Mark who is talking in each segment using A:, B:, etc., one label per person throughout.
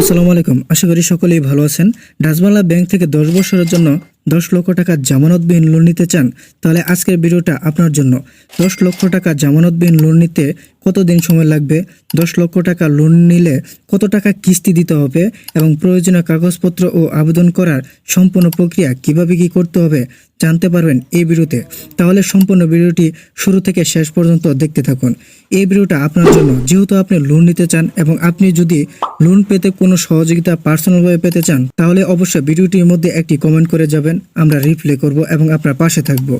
A: আসসালামু আলাইকুম। আশা করি সকলেই ভালো আছেন। ডাচবাংলা ব্যাংক থেকে দশ বছরের জন্য দশ লক্ষ টাকা জামানতবিহীন লোন নিতে চান, তাহলে আজকের ভিডিওটা আপনার জন্য। দশ লক্ষ টাকা জামানতবিহীন লোন নিতে কতদিন সময় লাগবে? দশ লক্ষ টাকা লোন নিলে কত টাকা কিস্তি দিতে হবে এবং প্রয়োজনীয় কাগজপত্র ও আবেদন করার সম্পূর্ণ প্রক্রিয়া কীভাবে কি করতে হবে জানতে পারবেন এই ভিডিওতে। তাহলে সম্পূর্ণ ভিডিওটি শুরু থেকে শেষ পর্যন্ত দেখতে থাকুন। এই ভিডিওটা আপনার জন্য। যেহেতু আপনি লোন নিতে চান এবং আপনি যদি লোন পেতে কোনো সহযোগিতা পার্সোনালভাবে পেতে চান, তাহলে অবশ্যই ভিডিওটির মধ্যে একটি কমেন্ট করে যাবেন। আমরা রিপ্লে করব এবং আপনার পাশে থাকব।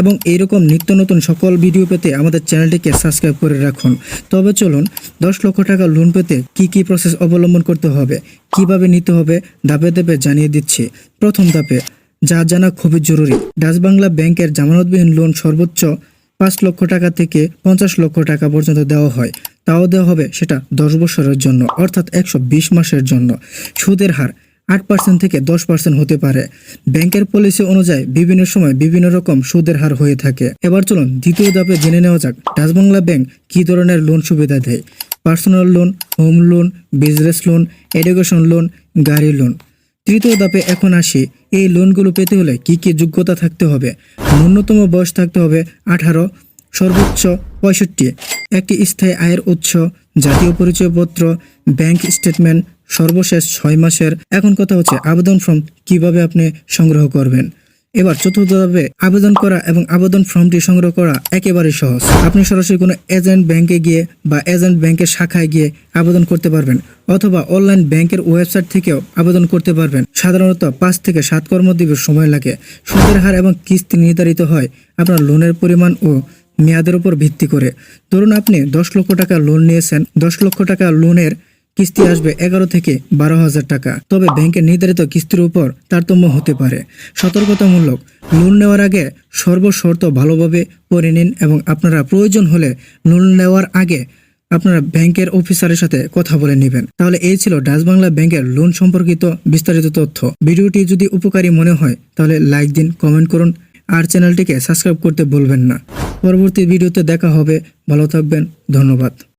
A: এবং এইরকম নিত্য নতুন সকল ভিডিও পেতে আমাদের চ্যানেলটিকে সাবস্ক্রাইব করে রাখুন। তবে চলুন, দশ লক্ষ টাকা লোন পেতে কি কি প্রসেস অবলম্বন করতে হবে, কীভাবে নিতে হবে, ধাপে ধাপে জানিয়ে দিচ্ছি। প্রথম ধাপে, যা জানা খুবই জরুরি, ডাচ বাংলা ব্যাংকের জামানতবিহীন লোন সর্বোচ্চ পাঁচ লক্ষ টাকা থেকে পঞ্চাশ লক্ষ টাকা পর্যন্ত দেওয়া হয়। তাও দেওয়া হবে সেটা দশ বছরের জন্য, অর্থাৎ একশো বিশ মাসের জন্য। সুদের হার আট পার্সেন্ট থেকে দশ পার্সেন্ট হতে পারে। ব্যাংকের পলিসি অনুযায়ী বিভিন্ন সময় বিভিন্ন রকম সুদের হার হয়ে থাকে। এবার চলুন দ্বিতীয় ধাপে জেনে নেওয়া যাক ডাচ বাংলা ব্যাংক কী ধরনের লোন সুবিধা দেয়। Personal loan, home loan, business loan, education loan, গাড়ি লোন। তৃতীয় ধাপে এখন আসি। এই লোনগুলো পেতে হলে কি কি যোগ্যতা থাকতে হবে? ন্যূনতম বয়স থাকতে হবে আঠারো, সর্বোচ্চ পঁয়ষট্টি। একটি স্থায়ী আয়ের উৎস, জাতীয় পরিচয়পত্র, ব্যাংক স্টেটমেন্ট সর্বশেষ ছয় মাসের এখন কথা হচ্ছে আবেদন ফর্ম কীভাবে আপনি সংগ্রহ করবেন। এবার চতুর্থ ধাপে আবেদন করা এবং আবেদন ফর্মটি সংগ্রহ করা একেবারে সহজ। আপনি সরাসরি কোনো এজেন্ট ব্যাংকে গিয়ে বা এজেন্ট ব্যাংকের শাখায় গিয়ে আবেদন করতে পারবেন অথবা অনলাইন ব্যাংকের ওয়েবসাইট থেকেও আবেদন করতে পারবেন। সাধারণত পাঁচ থেকে সাত কর্মদিবস সময় লাগে। সুদের হার এবং কিস্তি নির্ধারিত হয় আপনার লোনের পরিমাণ ও মেয়াদের উপর ভিত্তি করে। ধরুন আপনি দশ লক্ষ টাকা লোন নিয়েছেন, দশ লক্ষ টাকা লোনের কিস্তি আসবে এগারো থেকে বারো হাজার টাকা। তবে ব্যাংকের নির্ধারিত কিস্তির উপর তারতম্য হতে পারে। সতর্কতামূলক লোন নেওয়ার আগে সর্বশর্ত ভালোভাবে পড়ে নিন এবং আপনারা প্রয়োজন হলে লোন নেওয়ার আগে আপনারা ব্যাংকের অফিসারের সাথে কথা বলে নেবেন। তাহলে এই ছিল ডাচ বাংলা ব্যাংকের লোন সম্পর্কিত বিস্তারিত তথ্য। ভিডিওটি যদি উপকারী মনে হয়, তাহলে লাইক দিন, কমেন্ট করুন আর চ্যানেলটিকে সাবস্ক্রাইব করতে ভুলবেন না। পরবর্তী ভিডিওতে দেখা হবে। ভালো থাকবেন, ধন্যবাদ।